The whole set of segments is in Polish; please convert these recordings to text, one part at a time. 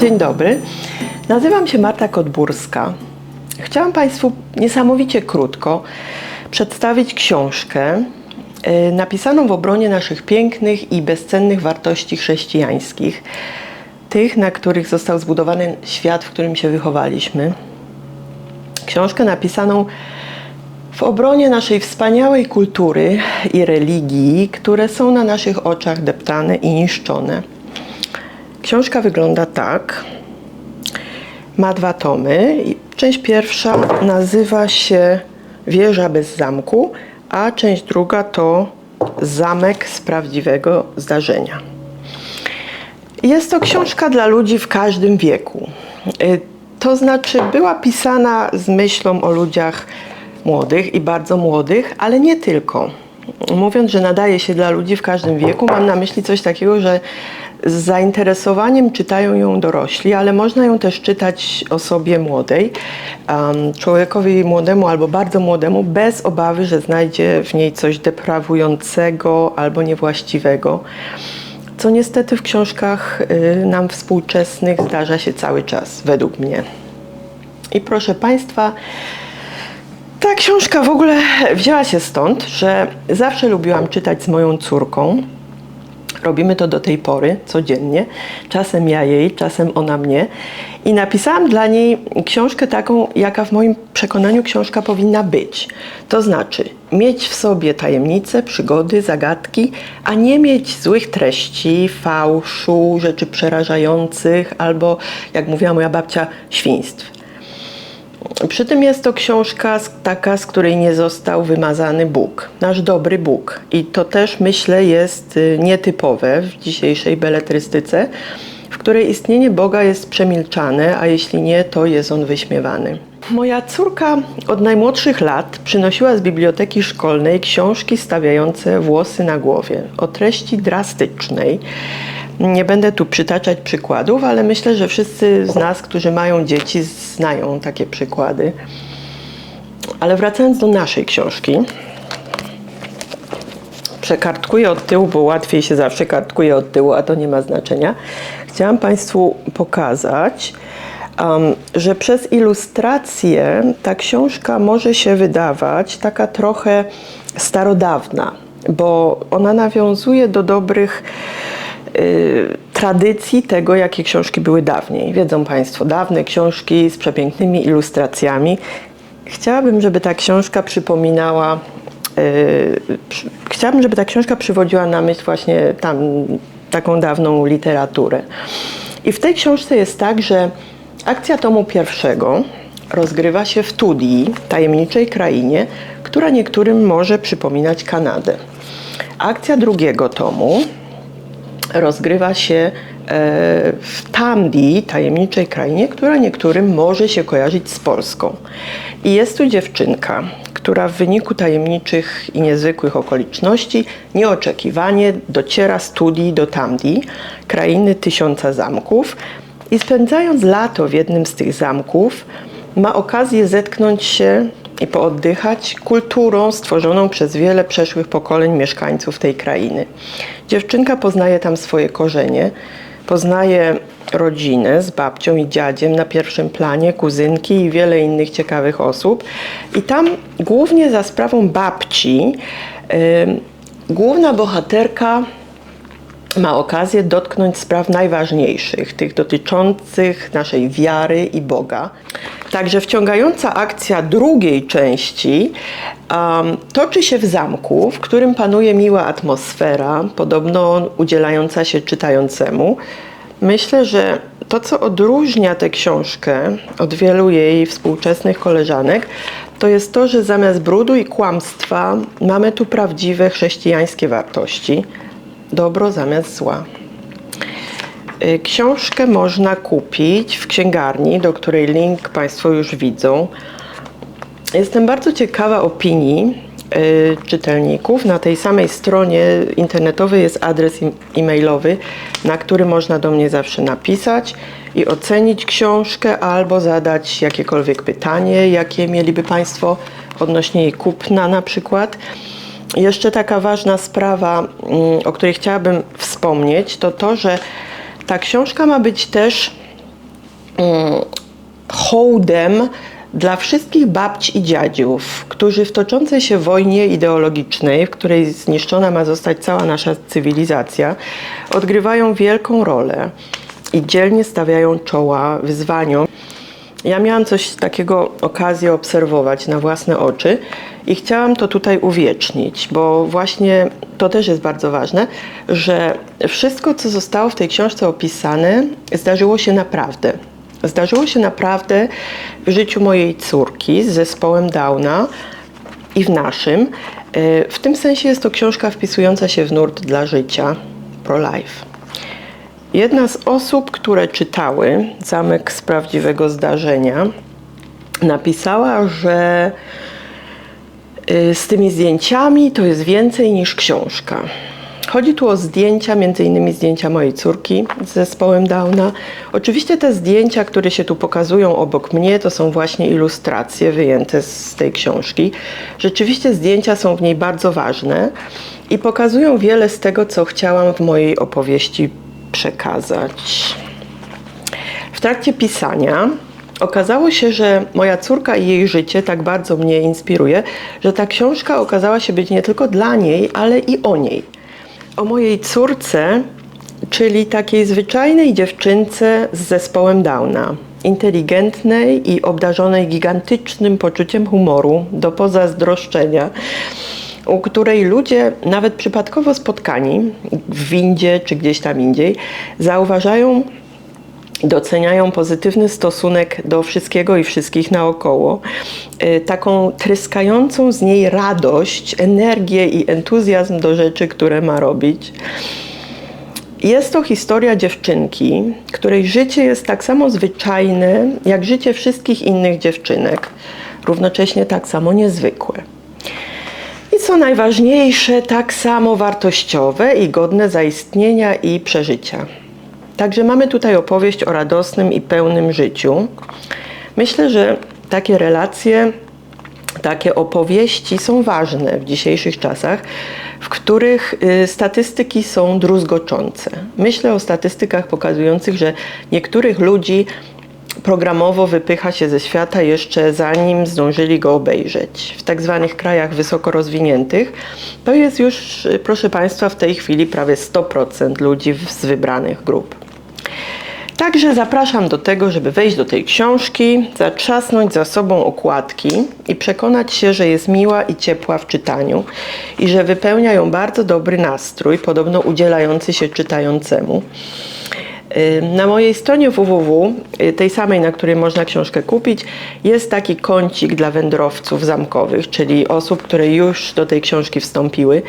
dzień dobry. Nazywam się Marta Kotburska. Chciałam Państwu niesamowicie krótko przedstawić książkę y, napisaną w obronie naszych pięknych i bezcennych wartości chrześcijańskich, tych, na których został zbudowany świat, w którym się wychowaliśmy. Książkę napisaną w obronie naszej wspaniałej kultury i religii, które są na naszych oczach deptane i niszczone. Książka wygląda tak. Ma dwa tomy. Część pierwsza nazywa się Wieża bez zamku, a część druga to Zamek z prawdziwego zdarzenia. Jest to książka dla ludzi w każdym wieku. Y, To znaczy, była pisana z myślą o ludziach młodych i bardzo młodych, ale nie tylko. Mówiąc, że nadaje się dla ludzi w każdym wieku, mam na myśli coś takiego, że z zainteresowaniem czytają ją dorośli, ale można ją też czytać osobie młodej, um, człowiekowi młodemu albo bardzo młodemu, bez obawy, że znajdzie w niej coś deprawującego albo niewłaściwego co niestety w książkach y, nam współczesnych zdarza się cały czas, według mnie. I proszę Państwa, ta książka w ogóle wzięła się stąd, że zawsze lubiłam czytać z moją córką. Robimy to do tej pory, codziennie. Czasem ja jej, czasem ona mnie. I napisałam dla niej książkę taką, jaka w moim przekonaniu książka powinna być. To znaczy, mieć w sobie tajemnice, przygody, zagadki, a nie mieć złych treści, fałszu, rzeczy przerażających albo, jak mówiła moja babcia, świństw. Przy tym jest to książka taka, z której nie został wymazany Bóg, nasz dobry Bóg. I to też myślę jest y, nietypowe w dzisiejszej beletrystyce, w której istnienie Boga jest przemilczane, a jeśli nie, to jest on wyśmiewany. Moja córka od najmłodszych lat przynosiła z biblioteki szkolnej książki stawiające włosy na głowie o treści drastycznej. Nie będę tu przytaczać przykładów, ale myślę, że wszyscy z nas, którzy mają dzieci, znają takie przykłady. Ale wracając do naszej książki, przekartkuję od tyłu, bo łatwiej się zawsze kartkuje od tyłu, a to nie ma znaczenia. Chciałam Państwu pokazać, um, że przez ilustrację ta książka może się wydawać taka trochę starodawna, bo ona nawiązuje do dobrych y, tradycji tego, jakie książki były dawniej. Wiedzą Państwo, dawne książki z przepięknymi ilustracjami. Chciałabym, żeby ta książka przypominała, y, chciałabym, żeby ta książka przywodziła na myśl właśnie tam taką dawną literaturę. I w tej książce jest tak, że akcja tomu pierwszego rozgrywa się w Tudii, tajemniczej krainie, która niektórym może przypominać Kanadę. Akcja drugiego tomu rozgrywa się e, w Tamdi, tajemniczej krainie, która niektórym może się kojarzyć z Polską. I jest tu dziewczynka, która w wyniku tajemniczych i niezwykłych okoliczności nieoczekiwanie dociera z Tudii do Tamdi, krainy tysiąca zamków i spędzając lato w jednym z tych zamków, ma okazję zetknąć się i pooddychać kulturą stworzoną przez wiele przeszłych pokoleń mieszkańców tej krainy. Dziewczynka poznaje tam swoje korzenie, poznaje rodzinę z babcią i dziadziem na pierwszym planie, kuzynki i wiele innych ciekawych osób. I tam głównie za sprawą babci ym, główna bohaterka ma okazję dotknąć spraw najważniejszych, tych dotyczących naszej wiary i Boga. Także wciągająca akcja drugiej części um, toczy się w zamku, w którym panuje miła atmosfera, podobno udzielająca się czytającemu. Myślę, że to, co odróżnia tę książkę od wielu jej współczesnych koleżanek, to jest to, że zamiast brudu i kłamstwa mamy tu prawdziwe chrześcijańskie wartości dobro zamiast zła. Y, Książkę można kupić w księgarni, do której link Państwo już widzą. Jestem bardzo ciekawa opinii y, czytelników. Na tej samej stronie internetowej jest adres e-mailowy, na który można do mnie zawsze napisać i ocenić książkę albo zadać jakiekolwiek pytanie, jakie mieliby Państwo odnośnie jej kupna na przykład. Jeszcze taka ważna sprawa, mm, o której chciałabym wspomnieć, to to, że ta książka ma być też mm, hołdem dla wszystkich babci i dziadziów, którzy w toczącej się wojnie ideologicznej, w której zniszczona ma zostać cała nasza cywilizacja, odgrywają wielką rolę i dzielnie stawiają czoła wyzwaniom. Ja miałam coś takiego okazję obserwować na własne oczy i chciałam to tutaj uwiecznić, bo właśnie to też jest bardzo ważne, że wszystko, co zostało w tej książce opisane, zdarzyło się naprawdę. Zdarzyło się naprawdę w życiu mojej córki z zespołem Downa i w naszym. E, w tym sensie jest to książka wpisująca się w nurt dla życia pro-life. Jedna z osób, które czytały Zamek z prawdziwego zdarzenia, napisała, że y, z tymi zdjęciami to jest więcej niż książka. Chodzi tu o zdjęcia, między innymi zdjęcia mojej córki z zespołem Downa. Oczywiście te zdjęcia, które się tu pokazują obok mnie, to są właśnie ilustracje wyjęte z tej książki. Rzeczywiście zdjęcia są w niej bardzo ważne i pokazują wiele z tego, co chciałam w mojej opowieści przekazać. W trakcie pisania okazało się, że moja córka i jej życie tak bardzo mnie inspiruje, że ta książka okazała się być nie tylko dla niej, ale i o niej. O mojej córce, czyli takiej zwyczajnej dziewczynce z zespołem Downa. Inteligentnej i obdarzonej gigantycznym poczuciem humoru do pozazdroszczenia u której ludzie, nawet przypadkowo spotkani w windzie czy gdzieś tam indziej, zauważają doceniają pozytywny stosunek do wszystkiego i wszystkich naokoło, y, taką tryskającą z niej radość, energię i entuzjazm do rzeczy, które ma robić. Jest to historia dziewczynki, której życie jest tak samo zwyczajne jak życie wszystkich innych dziewczynek, równocześnie tak samo niezwykłe co najważniejsze, tak samo wartościowe i godne zaistnienia i przeżycia. Także mamy tutaj opowieść o radosnym i pełnym życiu. Myślę, że takie relacje, takie opowieści są ważne w dzisiejszych czasach, w których y, statystyki są druzgoczące. Myślę o statystykach pokazujących, że niektórych ludzi programowo wypycha się ze świata jeszcze zanim zdążyli go obejrzeć. W tak zwanych krajach wysoko rozwiniętych to jest już, proszę Państwa, w tej chwili prawie 100% ludzi z wybranych grup. Także zapraszam do tego, żeby wejść do tej książki, zatrzasnąć za sobą okładki i przekonać się, że jest miła i ciepła w czytaniu i że wypełnia ją bardzo dobry nastrój, podobno udzielający się czytającemu. Na mojej stronie www, y, tej samej, na której można książkę kupić, jest taki kącik dla wędrowców zamkowych, czyli osób, które już do tej książki wstąpiły.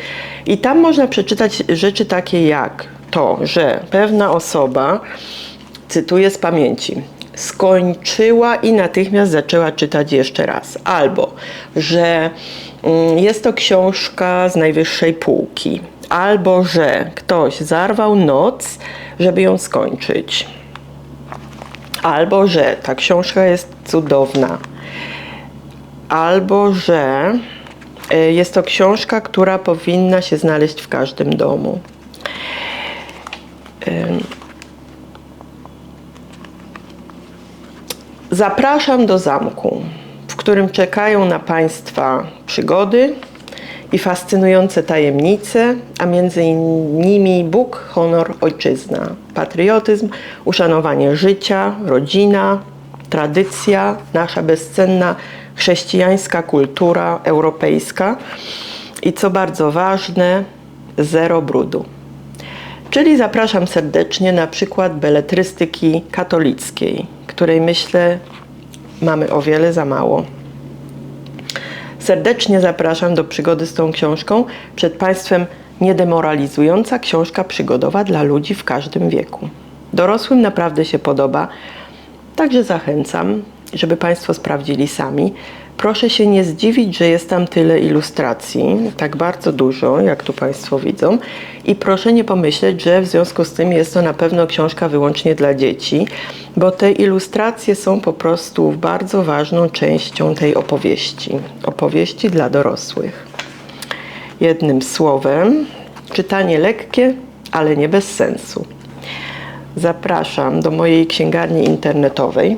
I tam można przeczytać rzeczy takie jak to, że pewna osoba, cytuję z pamięci, skończyła i natychmiast zaczęła czytać jeszcze raz. Albo, że jest to książka z najwyższej półki. Albo, że ktoś zarwał noc żeby ją skończyć. Albo że ta książka jest cudowna, albo że e, jest to książka, która powinna się znaleźć w każdym domu. Zapraszam do zamku, którym czekają na Państwa przygody, i fascynujące tajemnice, a między innymi Bóg, honor, ojczyzna, patriotyzm, uszanowanie życia, rodzina, tradycja, nasza bezcenna chrześcijańska kultura europejska i co bardzo ważne, zero brudu. Czyli zapraszam serdecznie na przykład beletrystyki katolickiej, której myślę mamy o wiele za mało. Serdecznie zapraszam do przygody z tą książką. Przed Państwem niedemoralizująca książka przygodowa dla ludzi w każdym wieku. Dorosłym naprawdę się podoba, także zachęcam, żeby Państwo sprawdzili sami. Proszę się nie zdziwić, że jest tam tyle ilustracji, tak bardzo dużo, jak tu Państwo widzą. I proszę nie pomyśleć, że w związku z tym jest to na pewno książka wyłącznie dla dzieci, bo te ilustracje są po prostu bardzo ważną częścią tej opowieści. Opowieści dla dorosłych. Jednym słowem, czytanie lekkie, ale nie bez sensu. zapraszam do mojej księgarni internetowej.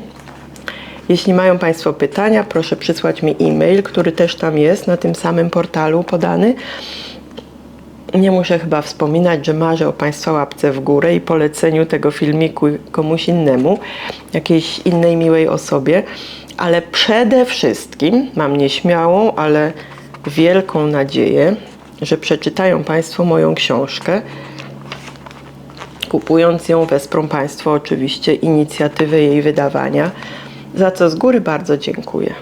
Jeśli mają Państwo pytania, proszę przysłać mi e-mail, który też tam jest na tym samym portalu podany. Nie muszę chyba wspominać, że marzę o Państwa łapce w górę i poleceniu tego filmiku komuś innemu, jakiejś innej miłej osobie, ale przede wszystkim mam nieśmiałą, ale wielką nadzieję, że przeczytają Państwo moją książkę. Kupując ją, wesprą Państwo oczywiście inicjatywę jej wydawania, za co z góry bardzo dziękuję.